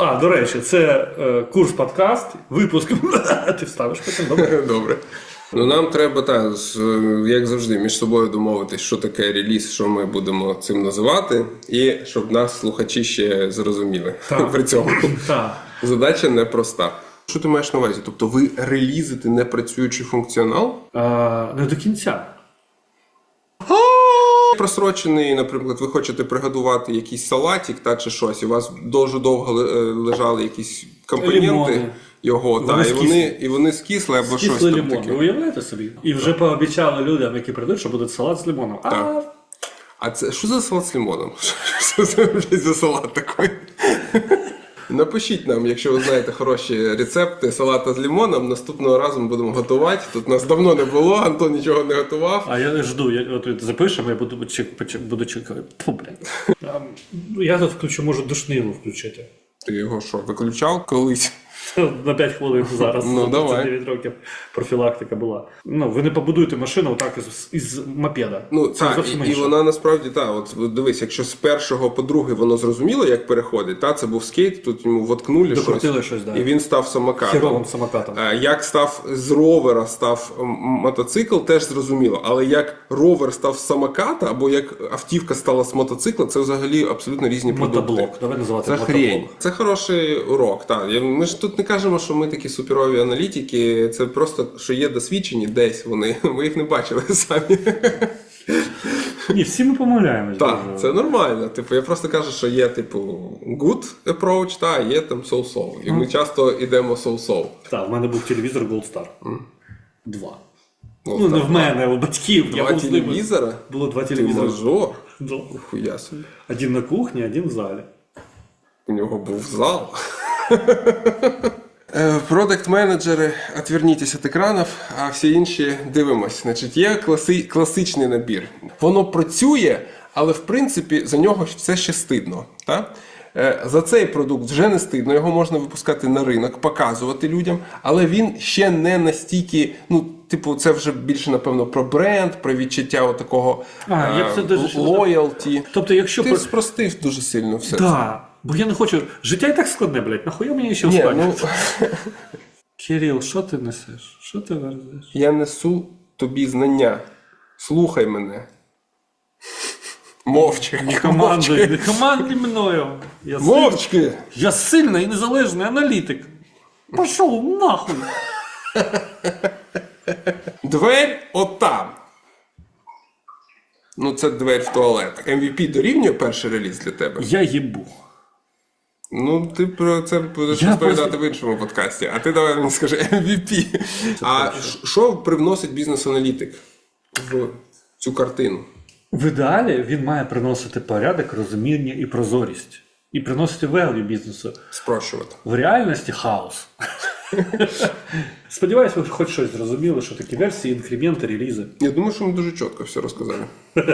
А, до речі, це е, курс подкаст, випуск. Ти вставиш потім, добре? Добре. Ну нам треба та як завжди між собою домовитись, що таке реліз, що ми будемо цим називати, і щоб нас слухачі ще зрозуміли Так. при цьому. Так. Задача непроста. Що ти маєш на увазі? Тобто ви релізите непрацюючий функціонал? А, не до кінця. Просрочений, наприклад, ви хочете приготувати якийсь салатик та чи щось, і у вас дуже довго е, лежали якісь компоненти Лимони. його, Вони та, і, скисли. вони, і вони скисли або щось Кислий там. Ви таке. уявляєте собі? І вже пообіцяли людям, які прийдуть, що буде салат з лимоном. А, Так. А це що за салат з лимоном? Що це за салат такий? Напишіть нам, якщо ви знаєте хороші рецепти салата з лимоном. Наступного разу ми будемо готувати. Тут нас давно не було, Антон нічого не готував. а я не жду, я от запишемо, я буду, чек, почек- буду чекати. Фу, блядь. А, ну, Я тут включу, можу душнило включити. Ти його що, виключав колись? На 5 хвилин зараз. Ну, давай. 39 років профілактика була. Ну, ви не побудуєте машину отак із, із мопеда. Ну Це так, зовсім і, і інше. вона насправді так, от дивись, якщо з першого по другий воно зрозуміло, як переходить, та це був скейт, тут йому воткнули Докрутили щось, щось, да. і він став самокатом. Херовим самокатом. Е, Як став з ровера став м, мотоцикл, теж зрозуміло. Але як ровер став з самоката, або як автівка стала з мотоцикла, це взагалі абсолютно різні продукти. Мотоблок. Давай називати Це мотоблок. хрень. Це хороший урок. Так. Я- Ми ж тут не кажемо, що ми такі суперові аналітики. Це просто що є досвідчені десь вони. Ми їх не бачили самі. Ні, всі ми помиляємось. Так, дуже. це нормально. Типу, я просто кажу, що є типу good approach, та є там so-so. І ми часто йдемо so-so. Так, в мене був телевізор Gold Star. Два. Ну, Ну, не в мене, у батьків. Я Два був телевізора. Було два Ти телевізори. мажор. Да. Хуя собі. Один на кухні, один в залі. У нього був зал. Продакт-менеджери, отвернітесь від екранів, а всі інші дивимось. Значить, є класи, класичний набір. Воно працює, але в принципі за нього все ще стидно. Та? Е, За цей продукт вже не стидно, його можна випускати на ринок, показувати людям, але він ще не настільки, ну, типу, це вже більше, напевно, про бренд, про відчуття такого А, я б це дуже- лоялті. Тобто, якщо Ти про- спростив дуже сильно все. це. Бо я не хочу. Життя і так складне, блядь. Нахуя мені ще Ні, ну, Кирил, що ти несеш? Що ти верзеш? Я несу тобі знання. Слухай мене. Мовчки. Не командуй, не командуй мною. Я, силь... Мовчки! я сильний і незалежний аналітик. Пішов нахуй. Дверь отам. Ну, це двері в туалет. MVP дорівнює перший реліз для тебе. Я їбу. Ну, ти про це будеш Я розповідати просто- в іншому подкасті. А ти давай мені скажи MVP. А ш- що привносить бізнес-аналітик в цю картину? В ідеалі він має приносити порядок, розуміння і прозорість. І приносити value бізнесу. Спрощувати. В реальності хаос. Сподіваюсь, ви хоч щось зрозуміли, що такі версії, інкременти, релізи. Я думаю, що ми дуже чітко все розказали.